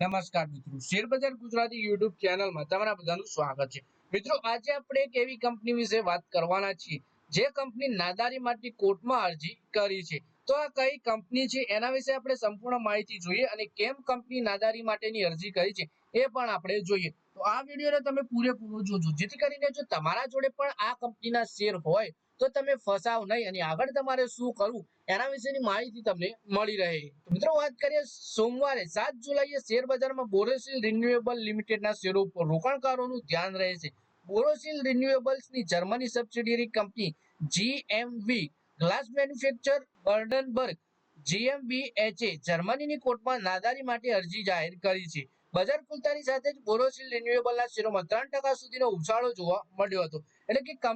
નમસ્કાર મિત્રો. શેરબજાર ગુજરાતી યુટ્યુબ ચેનલમાં તમારા બધાનું સ્વાગત છે. મિત્રો, આજે આપણે એક એવી કંપની વિશે વાત કરવાના છીએ, જે કંપની નાદારી માટે કોર્ટમાં અરજી કરી છે. તો આ કઈ કંપની છે, એના વિશે આપણે સંપૂર્ણ માહિતી જોઈએ અને કેમ કંપની નાદારી માટેની અરજી કરી છે, એ પણ આપણે જોઈએ. તો આ વિડીયોને તમે પૂરેપૂરો જોજો. જેથી કરીને જો તમારા જોડે પણ આ કંપનીના શેર હોય, તો તમે ફસાવ નહીં અને આગળ તમારે શું કરવું, એના વિશેની માહિતી તમને મળી રહે. મિત્રો વાત કરીએ સોમવારે સાત જુલાઈએ શેર બજારમાં બોરોસિલ રિન્યુએબલ લિમિટેડના શેરો ઉપર રોકાણકારોનું ધ્યાન રહે છે Borosil રિન્યુએબલ્સની Germany subsidiary company GMV, glass manufacture Brandenburg જીએમબીએચએ જર્મનીની કોર્ટમાં નાદારી માટે અરજી જાહેર કરી છે. બજાર ખુલતાની સાથે જ બોરોસિલ રિન્યુએબલના શેરોમાં ત્રણ ટકા સુધીનો ઉછાળો જોવા મળ્યો હતો. એટલે કે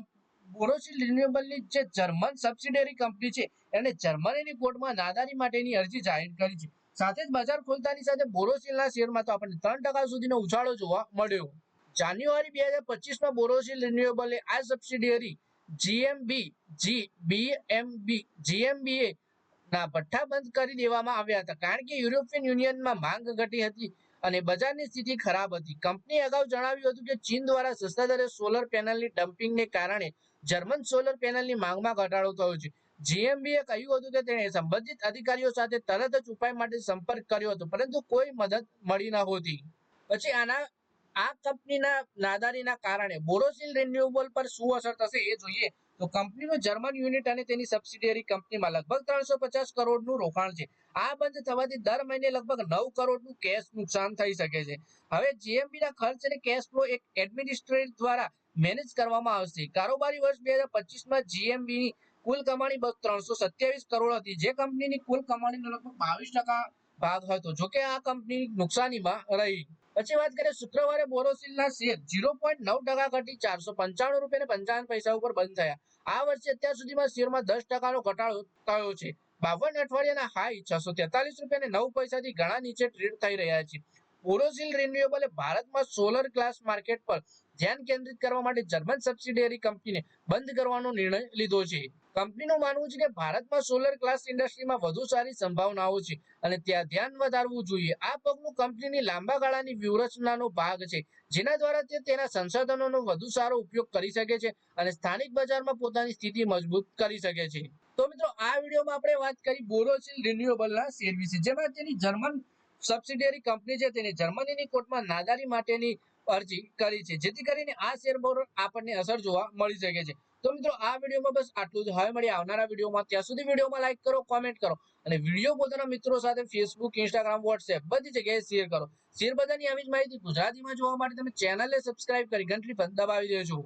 બોરોસિલ રિન્યુએબલની જે જર્મન સબસિડિયરી કંપની છે, એને જર્મનીની કોર્ટમાં નાદારી માટેની અરજી જાહેર કરી છે. સાથે જ બજાર ખોલતાની સાથે બોરોસિલના શેરમાં તો આપણને ત્રણ ટકા સુધીનો ઉછાળો જોવા મળ્યો. જાન્યુઆરી બે હજાર પચીસમાં બોરોસિલ રિન્યુએબલે આ સબસિડિયરી જીએમબી જી બીએમબી જીએમબીએ ના ભઠ્ઠા બંધ કરી દેવામાં આવ્યા હતા. કારણ કે યુરોપિયન યુનિયનમાં માંગ ઘટી હતી અને બજારની સ્થિતિ ખરાબ હતી. કંપની અગાઉ જણાવ્યું હતું કે, ચીન દ્વારા સસ્તા દરે સોલર પેનલની ડમ્પિંગને કારણે જર્મન સોલર પેનલની માંગમાં ઘટાડો થયો છે. જીએમબીએ કહ્યું હતું કે, તેણે સંબંધિત અધિકારીઓ સાથે તરત જ ઉપાય માટે સંપર્ક કર્યો હતો, પરંતુ કોઈ મદદ મળી ન હતી. પછી આના, આ કંપનીના નાદારીના કારણે બોરોસિલ રિન્યુએબલ પર શું અસર થશે એ જોઈએ તો કંપનીનું જર્મન યુનિટ અને તેની સબસિડિયરી કંપનીમાં લગભગ ત્રણસો કરોડનું રોકાણ છે. આ બંધ થવાથી દર મહિને લગભગ નવ કરોડનું કેશ નુકસાન થઈ શકે છે. હવે જીએમબી ખર્ચ અને કેશ ફ્લો એક એડમિનિસ્ટ્રેટર દ્વારા મેનેજ કરવામાં આવશે. કારોબારી વર્ષ બે હજાર પચીસમાં જીએમબી કુલ કમાણી ત્રણસો સત્યાવીસ કરોડ હતી. જે કંપનીની કુલ કમાણીનો લગભગ બાવીસ ટકા ભાગ હતો. જોકે આ કંપની નુકસાનીમાં રહી. પછી વાત કરીએ શુક્રવારે બોરોસિલના શેર ઝીરો પોઈન્ટ નવ ટકા ઘટી ચારસો પંચાણું રૂપિયા ને પંચાવન પૈસા ઉપર બંધ થયા. આ વર્ષે અત્યાર સુધીમાં શેરમાં દસ ટકાનો ઘટાડો થયો છે. બાવન અઠવાડિયાના હાઈ છસો તેતાલીસ રૂપિયા નવ પૈસાથી ઘણા નીચે ટ્રેડ થઈ રહ્યા છે. બોરોસિલ રિન્યુએબલે ભારતમાં સોલર ગ્લાસ માર્કેટ પર ધ્યાન કેન્દ્રિત કરવા માટે જર્મન સબસિડિયરી કંપનીને બંધ કરવાનો નિર્ણય લીધો છે. કંપનીનું માનવું છે કે ભારતમાં સોલર ગ્લાસ ઇન્ડસ્ટ્રીમાં વધુ સારી સંભાવનાઓ છે અને ત્યાં ધ્યાન વધારવું જોઈએ. આ પગલું કંપનીની લાંબા ગાળાની વ્યૂહરચનાનો ભાગ છે, જેના દ્વારા તે તેના સંસાધનોનો વધુ સારો ઉપયોગ કરી શકે છે અને સ્થાનિક બજારમાં પોતાની સ્થિતિ મજબૂત કરી શકે છે. તો મિત્રો, આ વિડીયોમાં આપણે વાત કરી બોરોસિલ રિન્યુએબલના શેર વિશે, જેમાં તેની જર્મન સબસિડિયરી કંપની છે, તેને જર્મનીની કોર્ટમાં નાદારી માટેની અરજી કરી છે. જેથી કરીને આ શેર પર આપણને અસર જોવા મળી શકે છે. તો મિત્રો, આ વિડીયોમાં બસ આટલું જ. હવે મળી આવનારા વિડીયોમાં. ત્યાં સુધી વિડીયોમાં લાઈક કરો કોમેન્ટ કરો અને વીડિયો પોતાના મિત્રો સાથે ફેસબુક ઇન્સ્ટાગ્રામ વોટ્સએપ બધી જગ્યાએ શેર કરો. શેર બજારની આવી જ માહિતી ગુજરાતીમાં જોવા માટે તમે ચેનલને સબસ્ક્રાઇબ કરી ઘંટડી પણ દબાવી દેજો.